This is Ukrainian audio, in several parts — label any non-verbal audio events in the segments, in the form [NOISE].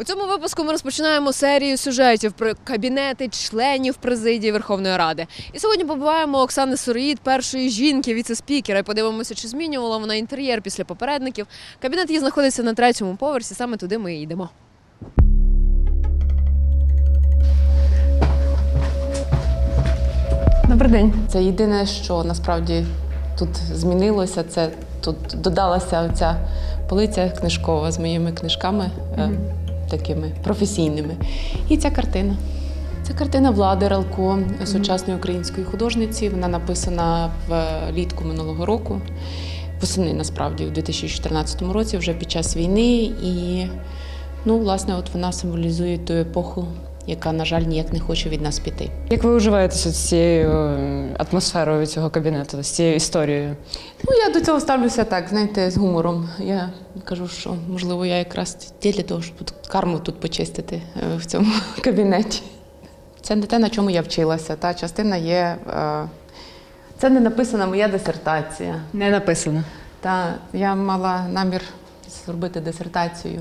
У цьому випуску ми розпочинаємо серію сюжетів про кабінети членів президії Верховної Ради. І сьогодні побуваємо Оксани Сироїд, першої жінки, віце-спікера. І подивимося, чи змінювала вона інтер'єр після попередників. Кабінет її знаходиться на третьому поверсі. Саме туди ми і йдемо. Добрий день. Це єдине, що насправді тут змінилося. Це тут додалася оця полиця книжкова з моїми книжками е, такими професійними. І ця картина. Це картина Влади Ралко, сучасної української художниці. Вона написана влітку минулого року, восени насправді, у 2014 році, вже під час війни. І ну, власне, от вона символізує ту епоху, яка, на жаль, ніяк не хоче від нас піти. Як ви уживаєтеся з цією е, атмосферою цього кабінету, з цією історією? Ну, я до цього ставлюся так, знаєте, з гумором. Я кажу, що можливо я якраз є для того, щоб карму тут почистити е, в цьому [LAUGHS] кабінеті. Це не те, на чому я вчилася. Та частина є. е, Це не написана моя дисертація. Не написано. Та я мала намір зробити дисертацію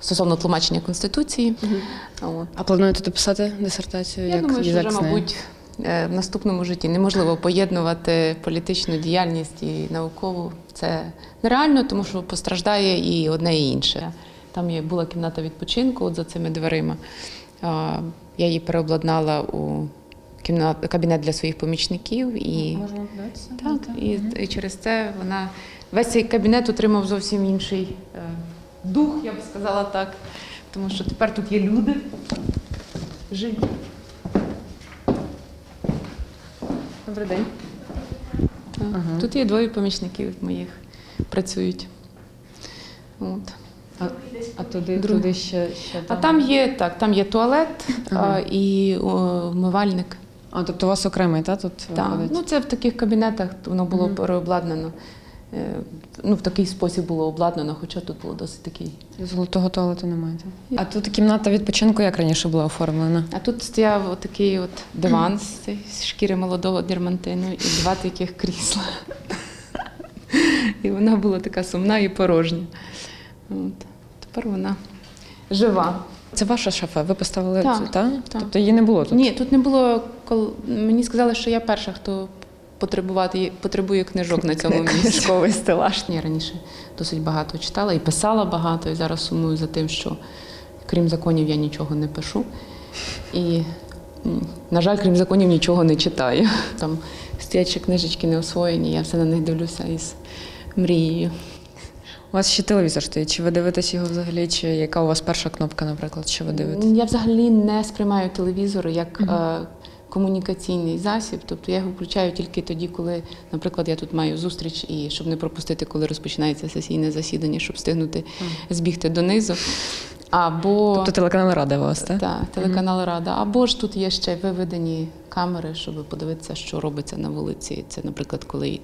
стосовно тлумачення Конституції. От. А плануєте дописати дисертацію? Я як думаю, що вже, мабуть, е, в наступному житті неможливо поєднувати політичну діяльність і наукову. Це нереально, тому що постраждає і одне, і інше. Там є була кімната відпочинку от за цими дверима. Я її переобладнала у кімнат, кабінет для своїх помічників. І, Можна так, і, і через це вона весь цей кабінет отримав зовсім інший е, дух, я б сказала так. Тому що тепер тут є люди живі. Добрий день. Ага. Тут є двоє помічників моїх працюють. От. А, а туди, Друге. туди ще, ще А там є так, там є туалет Ага. а, і о, вмивальник. А, тобто у вас окремий, та, тут Так. виходить? Ну, це в таких кабінетах воно було Мгм. переобладнано. Е, Ну, в такий спосіб було обладнано, хоча тут було досить такий. Золотого туалету немає. А тут кімната відпочинку як раніше була оформлена? А тут стояв такий от диван з шкіри молодого дермантину і два таких крісла. І вона була така сумна і порожня. От. Тепер вона жива. Це ваша шафа? Ви поставили Так, цю, та? так. Тобто її не було тут? Ні, тут не було. Мені сказали, що я перша, хто потребувати, потребує книжок на цьому місці. Книжковий стелаж. [LAUGHS] Я раніше досить багато читала і писала багато, і зараз сумую за тим, що крім законів я нічого не пишу. І, на жаль, крім законів, нічого не читаю. [LAUGHS] Там стоять ще книжечки не освоєні, я все на них дивлюся із мрією. У вас ще телевізор стоїть. Чи ви дивитесь його взагалі? Чи яка у вас перша кнопка, наприклад, що ви дивитесь? Я взагалі не сприймаю телевізор як е, комунікаційний засіб. Тобто я його включаю тільки тоді, коли, наприклад, я тут маю зустріч, і щоб не пропустити, коли розпочинається сесійне засідання, щоб встигнути збігти донизу. Або Тобто телеканал Рада у вас, так? Так, телеканал Рада. Або ж тут є ще виведені камери, щоб подивитися, що робиться на вулиці. Це, наприклад, коли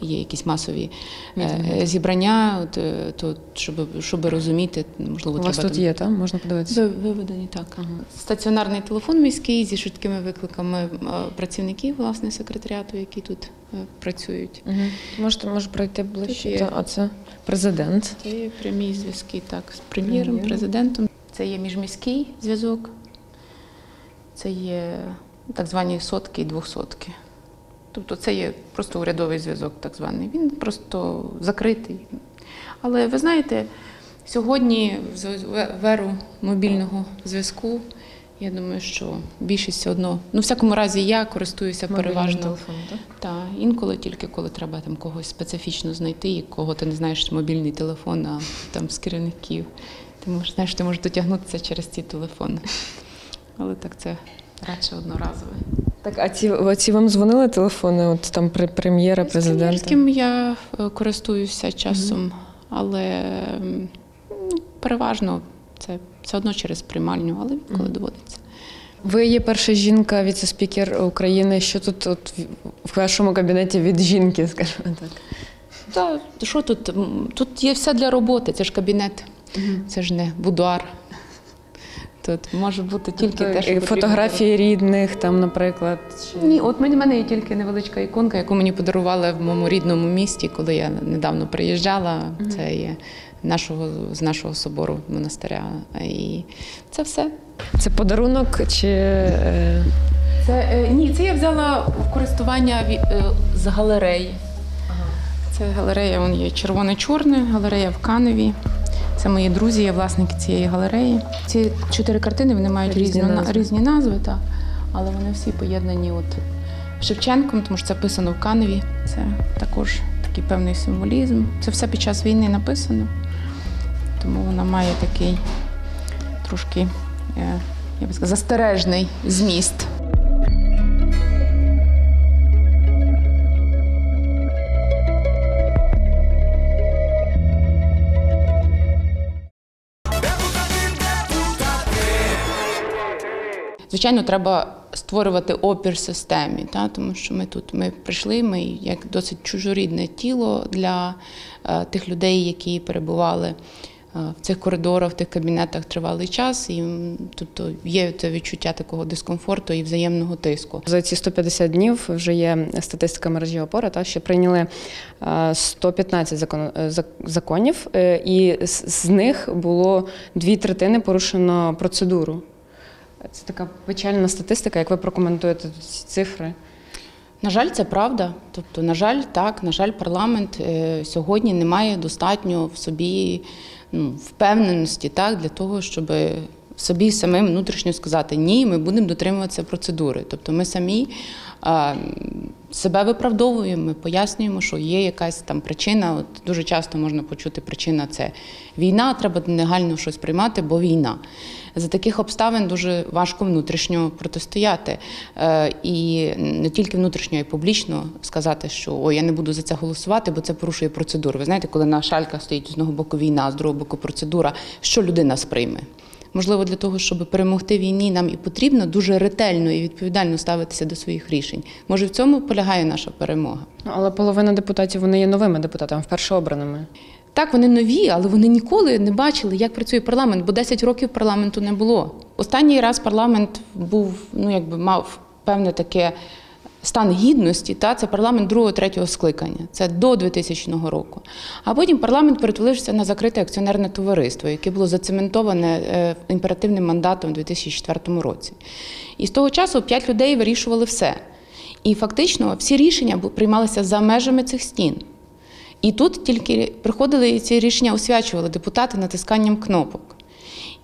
є якісь масові е, Мітинги. зібрання, от, е, то щоб, щоб розуміти, можливо, У вас треба тут там- є, так? Можна подивитися? Виведені так. Ага. Стаціонарний телефон міський зі швидкими викликами е, працівників власне секретаріату, які тут е, працюють. Угу. Можете може пройти ближче. Є. А це президент. Це є прямі зв'язки так, з прем'єром, Прем'єром. президентом. Це є міжміський зв'язок, це є так звані сотки і двохсотки. Тобто це є просто урядовий зв'язок, так званий. Він просто закритий. Але ви знаєте, сьогодні в з- в еру мобільного зв'язку, я думаю, що більшість все одно, ну, в всякому разі, я користуюся переважно. телефон, так? Так, інколи тільки коли треба там когось специфічно знайти, і кого ти не знаєш мобільний телефон, а там з керівників. Ти можеш знаєш, ти можеш дотягнутися через ці телефони. Але так це радше одноразове. Так, а ці, ці вам дзвонили телефони? От там при прем'єра, З президента? прем'єрським я е, користуюся часом, але м, ну, переважно це все одно через приймальню, але коли доводиться. Ви є перша жінка, віце-спікер України. Що тут от в вашому кабінеті від жінки, скажімо так? Та що тут? Тут є все для роботи, це ж кабінет, це ж не будуар. Тут може бути тільки Тобто, те, що потрібно фотографії рідних, там, наприклад. чи- Ні, от мені- в мене є тільки невеличка іконка, яку мені подарували в моєму рідному місті, коли я недавно приїжджала. Це є нашого з нашого собору монастиря. І це все. Це подарунок чи. е, Це е, ні, це я взяла в користування е, з галереї. Це галерея, вон є червоне-чорне, галерея в Каневі. Це мої друзі, є власники цієї галереї. Ці чотири картини вони мають Різні різні, назви. різні назви, так. але вони всі поєднані от Шевченком, тому що це писано в Каневі. Це також такий певний символізм. Це все під час війни написано, тому вона має такий трошки, е, я би сказала, застережний зміст. Звичайно, треба створювати опір системі, та, тому що ми тут ми прийшли, ми як досить чужорідне тіло для е, тих людей, які перебували е, в цих коридорах, в тих кабінетах тривалий час, і тобто є це відчуття такого дискомфорту і взаємного тиску. За ці 150 днів вже є статистика мережі опора, та, що прийняли е, 115 закон, е, законів, е, і з них було дві третини порушено процедуру. Це така печальна статистика, як ви прокоментуєте ці цифри? На жаль, це правда. Тобто, на жаль, так, на жаль, парламент е, сьогодні не має достатньо в собі ну, впевненості так, для того, щоб собі самим внутрішньо сказати ні, ми будемо дотримуватися процедури. Тобто ми самі себе виправдовуємо, ми пояснюємо, що є якась там причина. От дуже часто можна почути причина це війна, треба негайно щось приймати, бо війна. За таких обставин дуже важко внутрішньо протистояти. Е, і не тільки внутрішньо, а й публічно сказати, що ой, я не буду за це голосувати, бо це порушує процедуру. Ви знаєте, коли на шальках стоїть з одного боку війна, з другого боку процедура, що людина сприйме? Можливо, для того, щоб перемогти війні, нам і потрібно дуже ретельно і відповідально ставитися до своїх рішень. Може, в цьому полягає наша перемога. Ну, Але половина депутатів вони є новими депутатами, вперше обраними. Так, вони нові, але вони ніколи не бачили, як працює парламент, бо 10 років парламенту не було. Останній раз парламент був, ну якби мав певне таке стан гідності. Та це парламент другого, третього скликання. Це до 2000 року. А потім парламент перетворився на закрите акціонерне товариство, яке було зацементоване е, імперативним мандатом у 2004 році. І з того часу п'ять людей вирішували все. І фактично всі рішення приймалися за межами цих стін. І тут тільки приходили і ці рішення освячували депутати натисканням кнопок.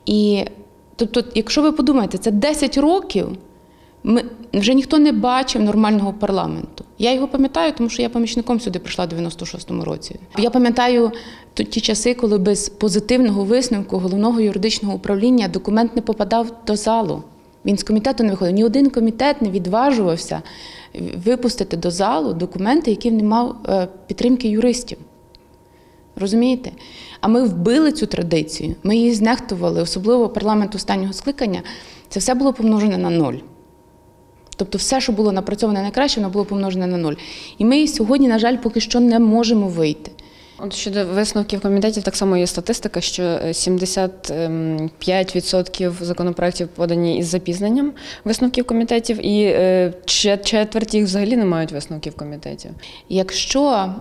І тобто, якщо ви подумаєте, це 10 років. Ми вже ніхто не бачив нормального парламенту. Я його пам'ятаю, тому що я помічником сюди прийшла в 96-му році. Я пам'ятаю ті часи, коли без позитивного висновку головного юридичного управління документ не попадав до залу. Він з комітету не виходив. Ні один комітет не відважувався випустити до залу документи, які не мав е, підтримки юристів. Розумієте? А ми вбили цю традицію, ми її знехтували, особливо парламент останнього скликання. Це все було помножене на ноль. Тобто все, що було напрацьоване найкраще, воно було помножене на ноль. І ми сьогодні, на жаль, поки що не можемо вийти. От щодо висновків комітетів, так само є статистика, що е, 75% законопроєктів подані із запізненням висновків комітетів, і е, четверть їх взагалі не мають висновків комітетів. Якщо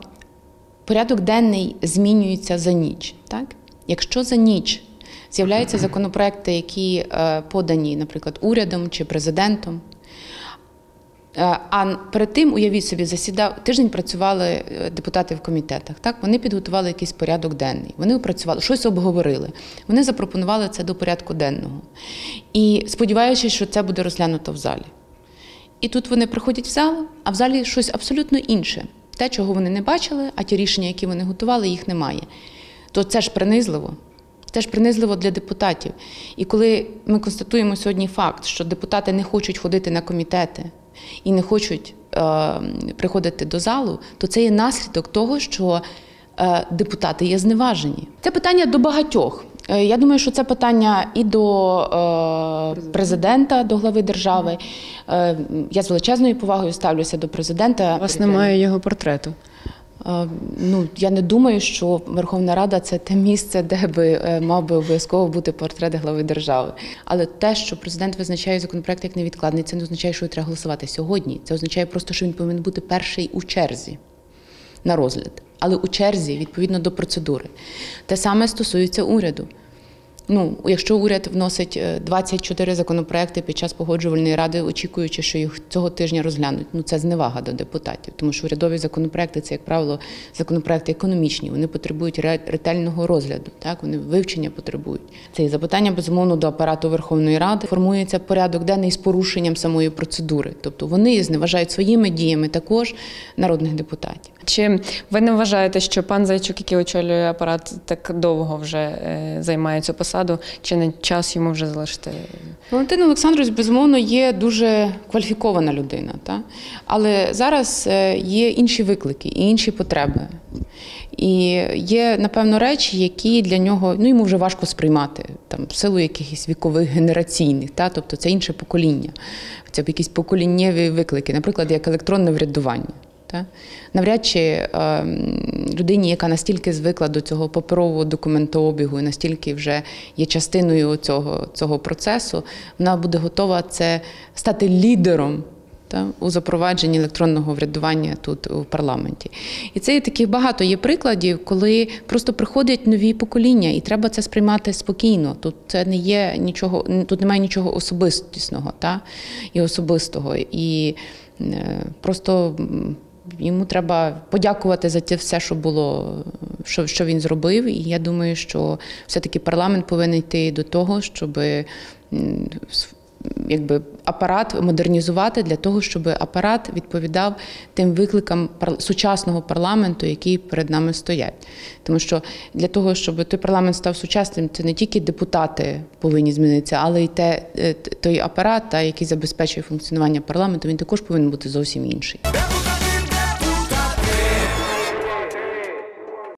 порядок денний змінюється за ніч, так? якщо за ніч з'являються законопроекти, які е, подані, наприклад, урядом чи президентом, е, а перед тим, уявіть собі, засідав тиждень працювали е, депутати в комітетах. Так, вони підготували якийсь порядок денний. Вони опрацювали, щось обговорили. Вони запропонували це до порядку денного. І сподіваючись, що це буде розглянуто в залі. І тут вони приходять в зал, а в залі щось абсолютно інше. Те, чого вони не бачили, а ті рішення, які вони готували, їх немає. То це ж принизливо. Це ж принизливо для депутатів. І коли ми констатуємо сьогодні факт, що депутати не хочуть ходити на комітети і не хочуть е, приходити до залу, то це є наслідок того, що е, депутати є зневажені. Це питання до багатьох. Е, Я думаю, що це питання і до е, президента, до глави держави. Е, Я з величезною повагою ставлюся до президента. У вас немає його портрету. Е, Ну, я не думаю, що Верховна Рада це те місце, де би е, мав би обов'язково бути портрет глави держави. Але те, що президент визначає законопроект як невідкладний, це не означає, що треба голосувати сьогодні. Це означає просто, що він повинен бути перший у черзі на розгляд, але у черзі відповідно до процедури. Те саме стосується уряду. Ну, якщо уряд вносить е, 24 законопроекти під час погоджувальної ради, очікуючи, що їх цього тижня розглянуть, ну це зневага до депутатів, тому що урядові законопроекти це, як правило, законопроекти економічні. Вони потребують ретельного розгляду. Так вони вивчення потребують. Це і запитання безумовно до апарату Верховної Ради. Формується порядок денний з порушенням самої процедури. Тобто вони зневажають своїми діями також народних депутатів. Чи ви не вважаєте, що пан Зайчук, який очолює апарат, так довго вже е, займає цю? Чи не час йому вже залишити? Валентин Олександрович, безумовно, є дуже кваліфікована людина, та? але зараз е, є інші виклики і інші потреби. І є, напевно, речі, які для нього ну, йому вже важко сприймати там, в силу якихось вікових генераційних, та? тобто це інше покоління, це якісь поколіннєві виклики, наприклад, як електронне врядування. Та? Навряд чи е, людині, яка настільки звикла до цього паперового документообігу і настільки вже є частиною цього, цього процесу, вона буде готова це стати лідером у запровадженні електронного врядування тут у парламенті. І це є таких багато є прикладів, коли просто приходять нові покоління, і треба це сприймати спокійно. Тут це не є нічого, тут немає нічого особистісного та, і особистого. І е, просто. Йому треба подякувати за те все, що було, що, що він зробив. І я думаю, що все-таки парламент повинен йти до того, щоб якби апарат модернізувати для того, щоб апарат відповідав тим викликам сучасного парламенту, які перед нами стоять. Тому що для того, щоб той парламент став сучасним, це не тільки депутати повинні змінитися, але й те, е, той апарат, та, який забезпечує функціонування парламенту, він також повинен бути зовсім інший.